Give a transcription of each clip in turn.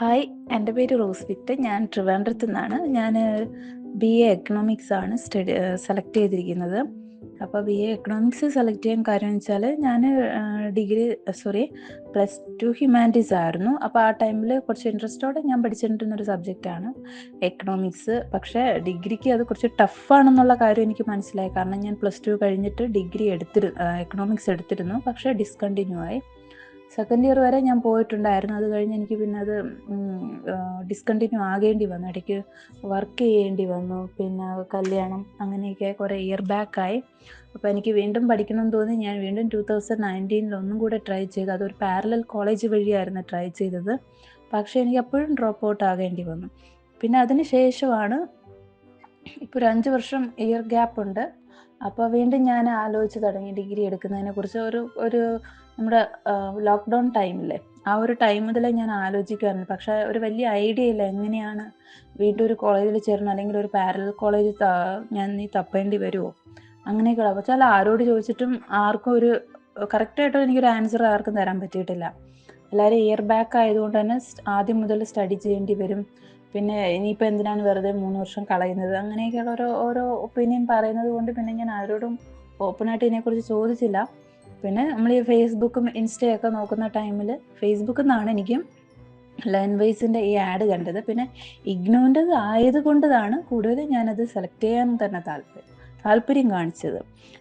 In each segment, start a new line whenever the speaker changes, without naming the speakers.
Hi എന്റെ പേര് rose വിറ്റ് ഞാൻ ട്രിവാൻഡ്രത്തു നിന്നാണ്. ഞാൻ ബി എ എക്കണോമിക്സ് ആണ് സ്റ്റഡി സെലക്ട് ചെയ്തിരിക്കുന്നത്. അപ്പോൾ ബി എ എക്കണോമിക്സ് സെലക്ട് ചെയ്യാൻ കാര്യം വെച്ചാൽ ഞാൻ degree sorry plus two humanities ആയിരുന്നു. അപ്പോൾ ആ ടൈമിൽ കുറച്ച് ഇൻട്രസ്റ്റോടെ ഞാൻ പഠിച്ചിട്ടുണ്ടെന്നൊരു സബ്ജക്റ്റാണ് എക്കണോമിക്സ് പക്ഷേ ഡിഗ്രിക്ക് അത് കുറച്ച് ടഫാണെന്നുള്ള കാര്യം എനിക്ക് മനസ്സിലായി. കാരണം ഞാൻ പ്ലസ് ടു കഴിഞ്ഞിട്ട് ഡിഗ്രി എടുത്തിരുന്നു എക്കണോമിക്സ് എടുത്തിരുന്നു. പക്ഷേ ഡിസ്കണ്ടിന്യൂ ആയി. സെക്കൻഡ് ഇയർ വരെ ഞാൻ പോയിട്ടുണ്ടായിരുന്നു. അത് കഴിഞ്ഞ് എനിക്ക് പിന്നെ അത് ഡിസ്കണ്ടിന്യൂ ആകേണ്ടി വന്നു. ഇടയ്ക്ക് വർക്ക് ചെയ്യേണ്ടി വന്നു. പിന്നെ കല്യാണം അങ്ങനെയൊക്കെ കുറേ ഇയർ ബാക്കായി അപ്പോൾ എനിക്ക് വീണ്ടും പഠിക്കണം എന്ന് തോന്നി. ഞാൻ വീണ്ടും ടു തൗസൻഡ് നയന്റീനിൽ ഒന്നും കൂടെ ട്രൈ ചെയ്തു അതൊരു പാരലൽ കോളേജ് വഴിയായിരുന്നു ട്രൈ ചെയ്തത്. പക്ഷേ എനിക്ക് അപ്പോഴും ഡ്രോപ്പ് ഔട്ട് ആകേണ്ടി വന്നു. പിന്നെ അതിന് ശേഷമാണ് ഇപ്പോൾ ഒരു അഞ്ച് വർഷം ഇയർ ഗ്യാപ്പ് ഉണ്ട്. അപ്പോൾ വീണ്ടും ഞാൻ ആലോചിച്ച് തുടങ്ങി ഡിഗ്രി എടുക്കുന്നതിനെ കുറിച്ച് ഒരു ഒരു നമ്മുടെ ലോക്ക്ഡൗൺ ടൈമില്ലേ ആ ഒരു ടൈം മുതലേ ഞാൻ ആലോചിക്കുമായിരുന്നു പക്ഷേ ഒരു വലിയ ഐഡിയ ഇല്ല. എങ്ങനെയാണ് വീണ്ടും ഒരു കോളേജിൽ ചേരണം? അല്ലെങ്കിൽ ഒരു പാരലൽ കോളേജ് ഞാൻ നീ തപ്പേണ്ടി വരുമോ അങ്ങനെയൊക്കെയുള്ള അപ്പോൾ ആരോട് ചോദിച്ചിട്ടും ആർക്കും ഒരു കറക്റ്റായിട്ട് എനിക്കൊരു ആൻസർ ആർക്കും തരാൻ പറ്റിയിട്ടില്ല. എല്ലാവരും ഇയർ ബാക്ക് ആയതുകൊണ്ട് തന്നെ ആദ്യം മുതൽ സ്റ്റഡി ചെയ്യേണ്ടി വരും. പിന്നെ ഇനിയിപ്പോൾ എന്തിനാണ് വെറുതെ മൂന്ന് വർഷം കളയുന്നത്? അങ്ങനെയൊക്കെയുള്ള ഓരോ ഓരോ ഒപ്പീനിയൻ പറയുന്നത് കൊണ്ട് പിന്നെ ഞാൻ ആരോടും ഓപ്പണായിട്ട് ഇതിനെക്കുറിച്ച് ചോദിച്ചില്ല. പിന്നെ നമ്മൾ ഈ ഫേസ്ബുക്കും ഇൻസ്റ്റയൊക്കെ നോക്കുന്ന ടൈമിൽ ഫേസ്ബുക്കിൽ നിന്നാണ് എനിക്കും ലൈൻ വൈസിന്റെ ഈ ആഡ് കണ്ടത്. പിന്നെ ഇഗ്നോന്റെത് ആയതുകൊണ്ടതാണ് കൂടുതൽ ഞാനത് സെലക്ട് ചെയ്യാൻ തന്നെ താല്പര്യം താല്പര്യം കാണിച്ചത്.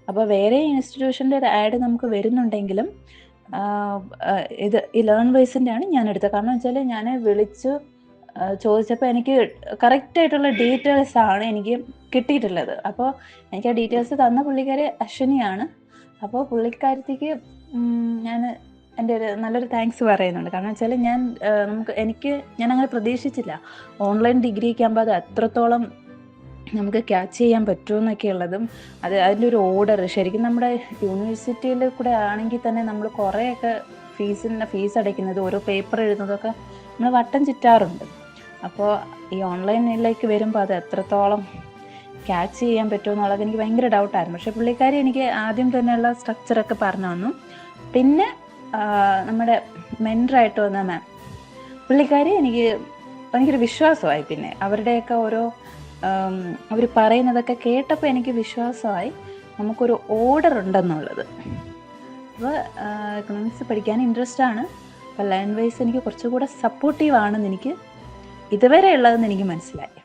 അപ്പോൾ വേറെ ഇൻസ്റ്റിറ്റ്യൂഷന്റെ ഒരു ആഡ് നമുക്ക് വരുന്നുണ്ടെങ്കിലും ഇത് ഈ ലേൺ വൈസിന്റെ ആണ് ഞാൻ എടുത്തത്. കാരണം വെച്ചാൽ ഞാൻ വിളിച്ച് ചോദിച്ചപ്പോൾ എനിക്ക് കറക്റ്റായിട്ടുള്ള ഡീറ്റെയിൽസ് ആണ് എനിക്ക് കിട്ടിയിട്ടുള്ളത്. അപ്പോൾ എനിക്ക് ആ ഡീറ്റെയിൽസ് തന്ന പുള്ളിക്കാരി അശ്വിനിയാണ്. അപ്പോൾ പുള്ളിക്കാരത്തേക്ക് ഞാൻ എന്റെ ഒരു നല്ലൊരു താങ്ക്സ് പറയുന്നുണ്ട്. കാരണം വെച്ചാൽ ഞാൻ നമുക്ക് എനിക്ക് ഞാൻ അങ്ങനെ പ്രതീക്ഷിച്ചില്ല. ഓൺലൈൻ ഡിഗ്രിക്ക് ആകുമ്പോൾ അത് അത്രത്തോളം നമുക്ക് ക്യാച്ച് ചെയ്യാൻ പറ്റുമെന്നൊക്കെ ഉള്ളതും അത് അതിന്റെ ഒരു ഓർഡർ ശരിക്കും നമ്മുടെ യൂണിവേഴ്സിറ്റിയിൽ കൂടെ ആണെങ്കിൽ തന്നെ നമ്മൾ കുറേയൊക്കെ ഫീസിന്റെ ഫീസ് അടയ്ക്കുന്നത് ഓരോ പേപ്പർ എഴുതുന്നതൊക്കെ നമ്മൾ വട്ടം ചുറ്റാറുണ്ട്. അപ്പോൾ ഈ ഓൺലൈനിലേക്ക് വരുമ്പോൾ അത് എത്രത്തോളം ക്യാച്ച് ചെയ്യാൻ പറ്റുമോ എന്നുള്ളത് എനിക്ക് ഭയങ്കര ഡൗട്ടായിരുന്നു പക്ഷേ പുള്ളിക്കാരി എനിക്ക് ആദ്യം തന്നെയുള്ള സ്ട്രക്ചറൊക്കെ പറഞ്ഞു തന്നു. പിന്നെ നമ്മുടെ മെന്ററായിട്ട് വന്ന മാം പുള്ളിക്കാരി എനിക്ക് എനിക്കൊരു വിശ്വാസമായി പിന്നെ. അവരുടെയൊക്കെ ഓരോ അവർ പറയുന്നതൊക്കെ കേട്ടപ്പോൾ എനിക്ക് വിശ്വാസമായി നമുക്കൊരു ഓർഡർ ഉണ്ടെന്നുള്ളത്. അപ്പോൾ എക്കണോമിക്സ് പഠിക്കാൻ ഇൻട്രസ്റ്റ് ആണ്. അപ്പോൾ വൈസ് എനിക്ക് കുറച്ചുകൂടെ സപ്പോർട്ടീവ് ആണെന്ന് എനിക്ക് ഇതുവരെ ഉള്ളതെന്ന് എനിക്ക് മനസ്സിലായി.